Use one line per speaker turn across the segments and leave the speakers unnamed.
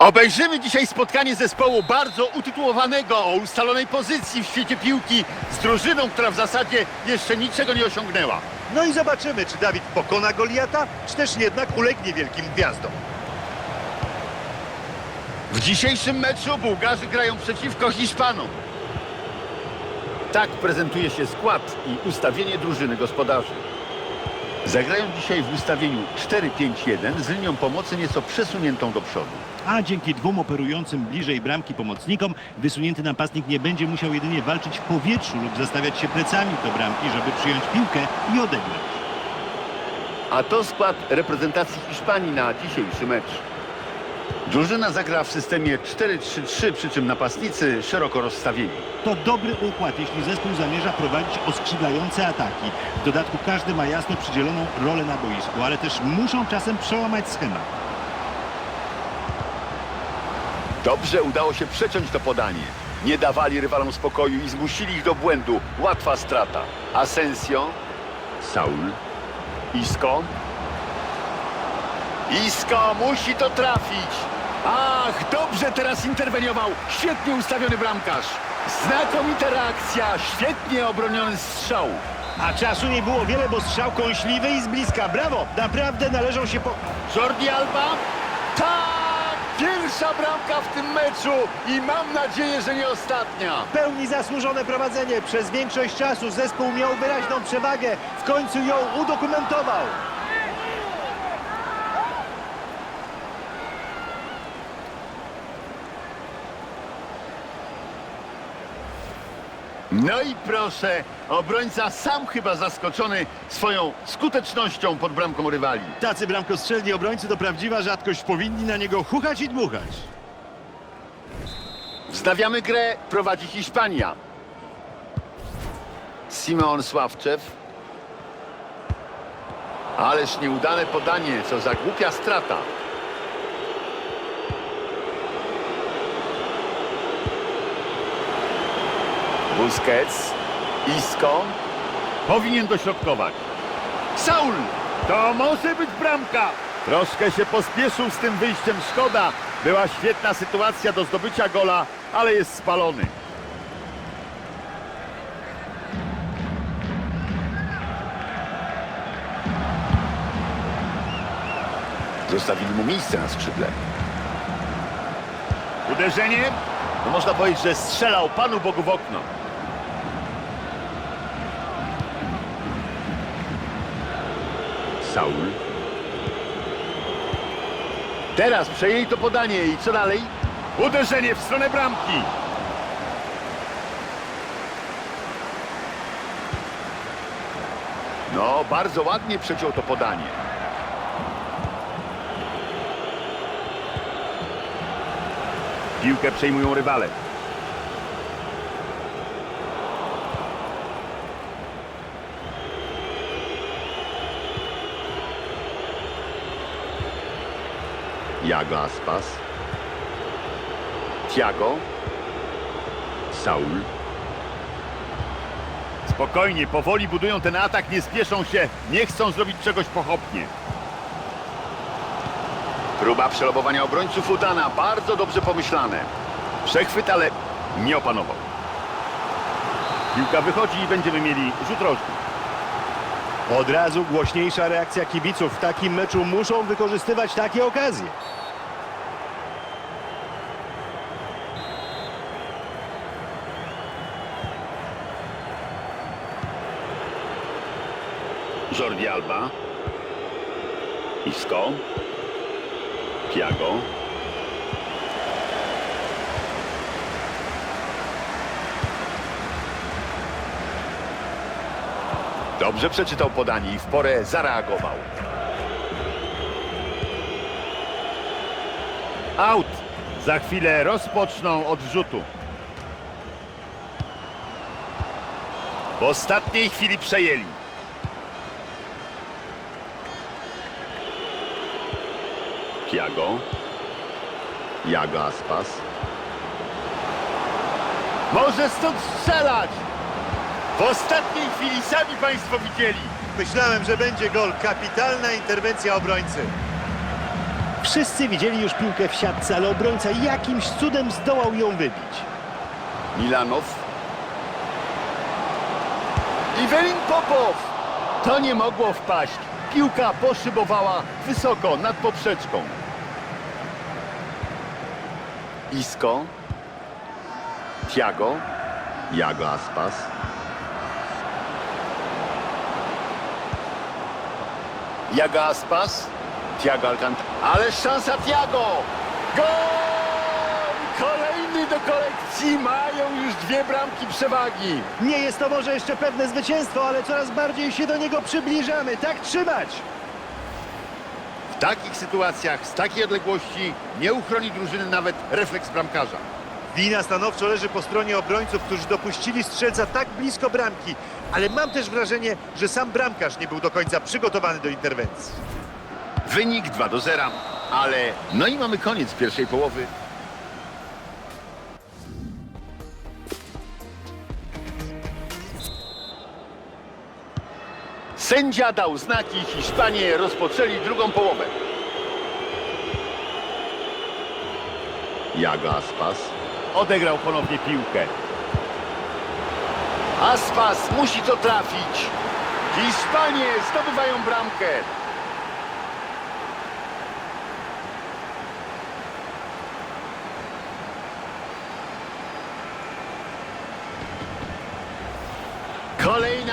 Obejrzymy dzisiaj spotkanie zespołu bardzo utytułowanego o ustalonej pozycji w świecie piłki z drużyną, która w zasadzie jeszcze niczego nie osiągnęła.
No i zobaczymy, czy Dawid pokona Goliata, czy też jednak ulegnie wielkim gwiazdom.
W dzisiejszym meczu Bułgarzy grają przeciwko Hiszpanom. Tak prezentuje się skład i ustawienie drużyny gospodarzy. Zagrają dzisiaj w ustawieniu 4-5-1 z linią pomocy nieco przesuniętą do przodu.
A dzięki dwóm operującym bliżej bramki pomocnikom wysunięty napastnik nie będzie musiał jedynie walczyć w powietrzu lub zastawiać się plecami do bramki, żeby przyjąć piłkę i odegrać.
A to skład reprezentacji Hiszpanii na dzisiejszy mecz. Drużyna zagra w systemie 4-3-3, przy czym napastnicy szeroko rozstawieni.
To dobry układ, jeśli zespół zamierza prowadzić oskrzydlające ataki. W dodatku każdy ma jasno przydzieloną rolę na boisku, ale też muszą czasem przełamać schemat.
Dobrze udało się przeciąć to podanie. Nie dawali rywalom spokoju i zmusili ich do błędu. Łatwa strata. Asensio. Saul. Isco. Isco musi to trafić. Ach, dobrze teraz interweniował. Świetnie ustawiony bramkarz. Znakomita reakcja. Świetnie obroniony strzał.
A czasu nie było wiele, bo strzał kąśliwy i z bliska. Brawo! Naprawdę należą się po...
Jordi Alba. Tak! Pierwsza bramka w tym meczu i mam nadzieję, że nie ostatnia.
W pełni zasłużone prowadzenie. Przez większość czasu zespół miał wyraźną przewagę. W końcu ją udokumentował.
No i proszę, obrońca sam chyba zaskoczony swoją skutecznością pod bramką rywali.
Tacy bramkostrzelni obrońcy to prawdziwa rzadkość. Powinni na niego chuchać i dmuchać.
Wznawiamy grę, prowadzi Hiszpania. Simon Sławczew. Ależ nieudane podanie, co za głupia strata. Busquets. Isco. Powinien dośrodkować. Saul! To może być bramka! Troszkę się pospieszył z tym wyjściem, szkoda. Była świetna sytuacja do zdobycia gola, ale jest spalony. Zostawili mu miejsce na skrzydle. Uderzenie? No można powiedzieć, że strzelał Panu Bogu w okno. Saul. Teraz przejęli to podanie i co dalej? Uderzenie w stronę bramki. No, bardzo ładnie przeciął to podanie. Piłkę przejmują rywale. Jago Aspas. Tiago. Saul. Spokojnie, powoli budują ten atak, nie spieszą się, nie chcą zrobić czegoś pochopnie. Próba przelobowania obrońców udana, bardzo dobrze pomyślane. Przechwyt, ale nie opanował. Piłka wychodzi i będziemy mieli rzut rożny.
Od razu głośniejsza reakcja kibiców. W takim meczu muszą wykorzystywać takie okazje.
Jordi Alba. Isco. Tiago. Dobrze przeczytał podanie i w porę zareagował. Out. Za chwilę rozpoczną od rzutu. W ostatniej chwili przejęli. Tiago. Jago Aspas. Może stąd strzelać! W ostatniej chwili sami Państwo widzieli.
Myślałem, że będzie gol. Kapitalna interwencja obrońcy.
Wszyscy widzieli już piłkę w siatce, ale obrońca jakimś cudem zdołał ją wybić.
Milanow. Iwelin Popow. To nie mogło wpaść. Piłka poszybowała wysoko nad poprzeczką. Isco. Tiago. Jago Aspas. Jago Aspas. Tiago Alcantara. Ale szansa Tiago! Gol! Kolejny do kolekcji. Mają już dwie bramki przewagi.
Nie jest to może jeszcze pewne zwycięstwo, ale coraz bardziej się do niego przybliżamy. Tak trzymać!
W takich sytuacjach, z takiej odległości nie uchroni drużyny nawet refleks bramkarza.
Wina stanowczo leży po stronie obrońców, którzy dopuścili strzelca tak blisko bramki. Ale mam też wrażenie, że sam bramkarz nie był do końca przygotowany do interwencji.
Wynik 2 do 0, ale no i mamy koniec pierwszej połowy. Sędzia dał znaki, Hiszpanie rozpoczęli drugą połowę. Jago Aspas odegrał ponownie piłkę. Aspas musi to trafić. Hiszpanie zdobywają bramkę.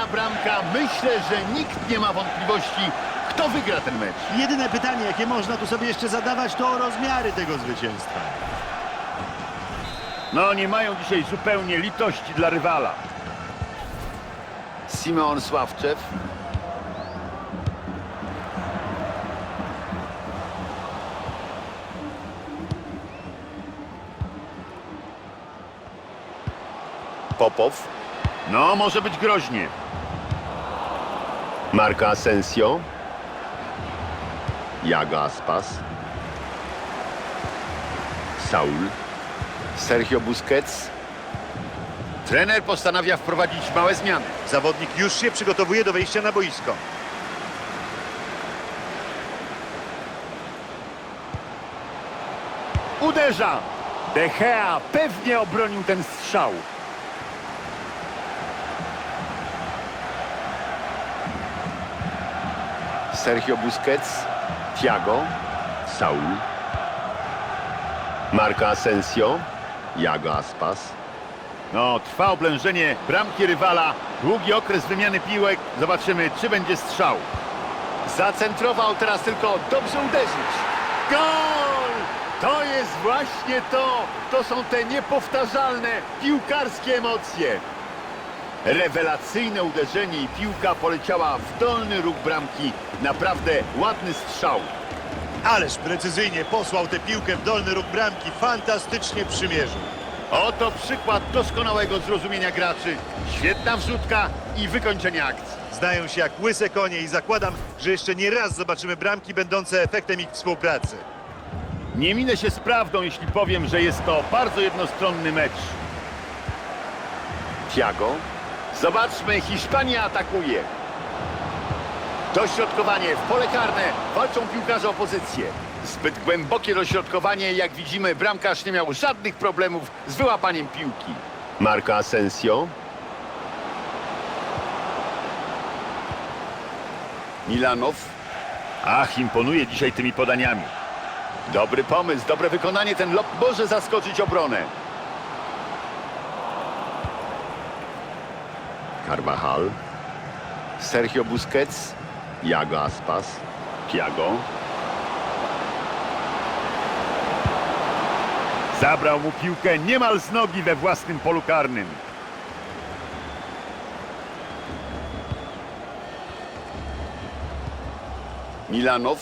Bramka. Myślę, że nikt nie ma wątpliwości, kto wygra ten mecz.
Jedyne pytanie, jakie można tu sobie jeszcze zadawać, to o rozmiary tego zwycięstwa.
No, nie mają dzisiaj zupełnie litości dla rywala. Simeon Sławczew. Popow. No, może być groźnie. Marco Asensio. Jago Aspas. Saul. Sergio Busquets. Trener postanawia wprowadzić małe zmiany.
Zawodnik już się przygotowuje do wejścia na boisko.
Uderza! De Gea pewnie obronił ten strzał. Sergio Busquets, Thiago, Saul, Marco Asensio, Jago Aspas. No, trwa oblężenie bramki rywala. Długi okres wymiany piłek. Zobaczymy, czy będzie strzał. Zacentrował teraz tylko dobrze uderzyć. Gol! To jest właśnie to! To są te niepowtarzalne piłkarskie emocje. Rewelacyjne uderzenie i piłka poleciała w dolny róg bramki. Naprawdę ładny strzał.
Ależ precyzyjnie posłał tę piłkę w dolny róg bramki. Fantastycznie przymierzył.
Oto przykład doskonałego zrozumienia graczy. Świetna wrzutka i wykończenie akcji.
Zdają się jak łyse konie i zakładam, że jeszcze nie raz zobaczymy bramki będące efektem ich współpracy.
Nie minę się z prawdą, jeśli powiem, że jest to bardzo jednostronny mecz. Thiago. Zobaczmy, Hiszpania atakuje. Dośrodkowanie w pole karne. Walczą piłkarze o pozycję. Zbyt głębokie dośrodkowanie. Jak widzimy, bramkarz nie miał żadnych problemów z wyłapaniem piłki. Marco Asensio. Milanow. Ach, imponuje dzisiaj tymi podaniami. Dobry pomysł, dobre wykonanie. Ten lob może zaskoczyć obronę. Carvajal. Sergio Busquets. Jago Aspas. Tiago. Zabrał mu piłkę niemal z nogi we własnym polu karnym. Milanow.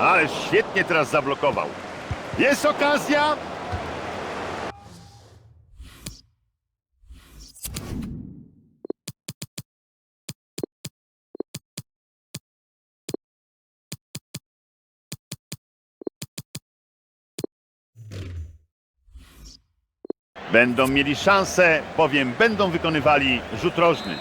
Ale świetnie teraz zablokował. Jest okazja. Będą mieli szansę, bowiem będą wykonywali rzut rożny.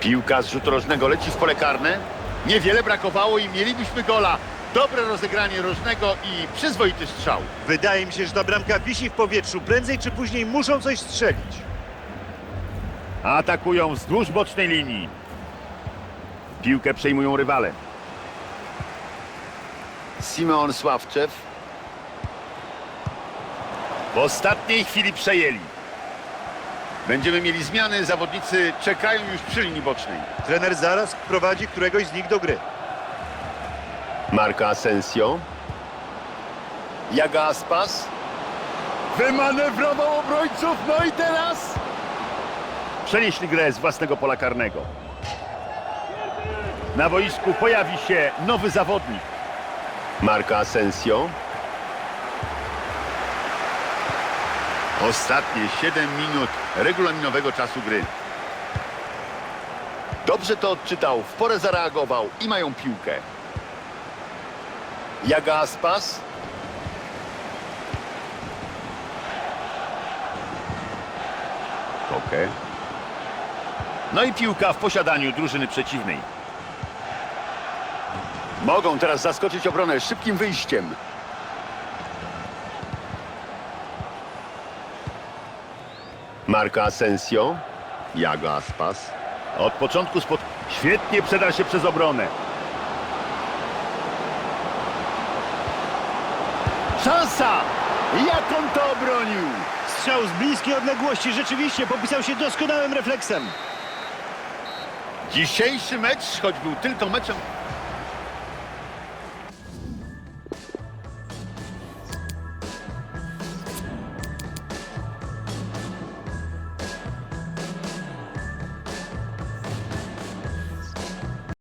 Piłka z rzutu rożnego leci w pole karne. Niewiele brakowało i mielibyśmy gola. Dobre rozegranie rożnego i przyzwoity strzał.
Wydaje mi się, że ta bramka wisi w powietrzu. Prędzej czy później muszą coś strzelić.
Atakują wzdłuż bocznej linii. Piłkę przejmują rywale. Simon Sławczew. W ostatniej chwili przejęli. Będziemy mieli zmiany, zawodnicy czekają już przy linii bocznej.
Trener zaraz wprowadzi któregoś z nich do gry.
Marco Asensio. Jaga Aspas. Wymanewrował obrońców, no i teraz... Przenieśli grę z własnego pola karnego. Na boisku pojawi się nowy zawodnik. Marco Asensio. Ostatnie 7 minut regulaminowego czasu gry. Dobrze to odczytał, w porę zareagował i mają piłkę. Jaga Aspas. Koke. No i piłka w posiadaniu drużyny przeciwnej. Mogą teraz zaskoczyć obronę szybkim wyjściem. Marco Asensio. Jago Aspas. Od początku spod... Świetnie przedarł się przez obronę. Szansa! Jak on to obronił?
Strzał z bliskiej odległości rzeczywiście popisał się doskonałym refleksem.
Dzisiejszy mecz, choć był tylko meczem